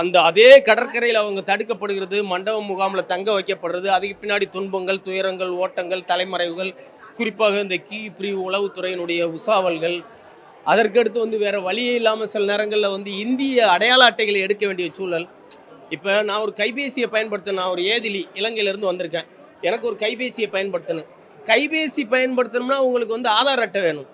அந்த அதே கடற்கரையில் அவங்க தடுக்கப்படுகிறது மண்டபம் முகாமில் தங்க வைக்கப்படுறது அதுக்கு பின்னாடி துன்பங்கள் துயரங்கள் ஓட்டங்கள் தலைமறைவுகள் குறிப்பாக இந்த கீ பிரிவு உளவுத்துறையினுடைய உசாவல்கள். அதற்கடுத்து வந்து வேற வழியே இல்லாமல் சில நேரங்களில் வந்து இந்திய அடையாள அட்டைகளை எடுக்க வேண்டிய சூழல். இப்போ நான் ஒரு கைபேசியை பயன்படுத்த நான் ஒரு ஏதிலி இலங்கையிலேருந்து வந்திருக்கேன். எனக்கு ஒரு கைபேசியை பயன்படுத்தணும். கைபேசி பயன்படுத்தணும்னா உங்களுக்கு வந்து ஆதார் அட்டை வேணும்.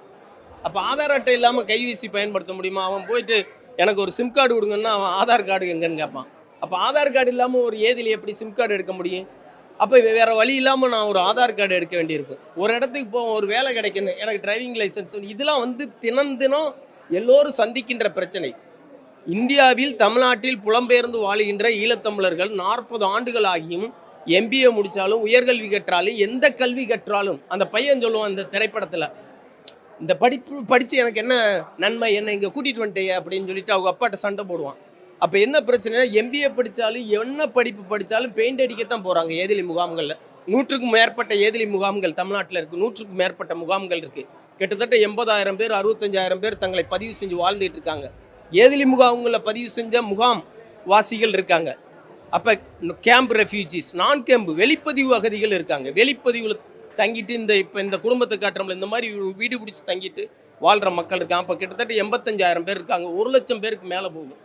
அப்போ ஆதார் அட்டை இல்லாமல் கைபேசி பயன்படுத்த முடியுமா? அவன் போயிட்டு எனக்கு ஒரு சிம் கார்டு கொடுங்கன்னா அவன் ஆதார் கார்டு எங்கன்னு கேட்பான். அப்போ ஆதார் கார்டு இல்லாமல் ஒரு ஏதில் எப்படி சிம் கார்டு எடுக்க முடியும்? அப்போ வேறு வழி இல்லாமல் நான் ஒரு ஆதார் கார்டு எடுக்க வேண்டியிருக்கும். ஒரு இடத்துக்கு போ ஒரு வேலை கிடைக்கணும். எனக்கு டிரைவிங் லைசன்ஸ் இதெல்லாம் வந்து தினம் தினம் எல்லோரும் சந்திக்கின்ற பிரச்சனை. இந்தியாவில் தமிழ்நாட்டில் புலம்பெயர்ந்து வாழுகின்ற ஈழத்தமிழர்கள் நாற்பது ஆண்டுகள் ஆகியும் எம்பிஏ முடித்தாலும் உயர்கல்வி கற்றாலும் எந்த கல்வி கற்றாலும் அந்த பையன் சொல்லுவான் அந்த திரைப்படத்தில் இந்த படிப்பு படித்து எனக்கு என்ன நன்மை என்னை இங்கே கூட்டிகிட்டு வந்துட்டே அப்படின்னு சொல்லிட்டு அவங்க அப்பாட்ட சண்டை போடுவான். அப்போ என்ன பிரச்சனைனா எம்பிஏ படித்தாலும் என்ன படிப்பு படித்தாலும் பெயிண்ட் அடிக்கத்தான் போகிறாங்க ஏதிலி முகாம்களில். நூற்றுக்கும் மேற்பட்ட ஏதிலி முகாம்கள் தமிழ்நாட்டில் இருக்குது நூற்றுக்கும் மேற்பட்ட முகாம்கள் இருக்குது கிட்டத்தட்ட எண்பதாயிரம் பேர் அறுபத்தஞ்சாயிரம் பேர் தங்களை பதிவு செஞ்சு வாழ்ந்துட்டு இருக்காங்க. ஏதிலி முகாம்களில் பதிவு செஞ்ச முகாம் வாசிகள் இருக்காங்க. அப்போ கேம்ப் ரெஃப்யூஜிஸ் நான் கேம்ப் வெளிப்பதிவு அகதிகள் இருக்காங்க. வெளிப்பதிவில் தங்கிட்டு இந்த இப்போ இந்த குடும்பத்தை காட்டுறோம்ல இந்த மாதிரி வீடு பிடிச்சி தங்கிட்டு வாழ்கிற மக்கள் இருக்காங்க அப்போ கிட்டத்தட்ட எண்பத்தஞ்சாயிரம் பேர் இருக்காங்க ஒரு லட்சம் பேருக்கு மேலே போகும்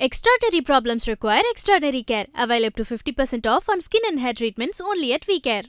Extraordinary problems require extraordinary care. Available to 50% off on skin and hair treatments only at WeCare.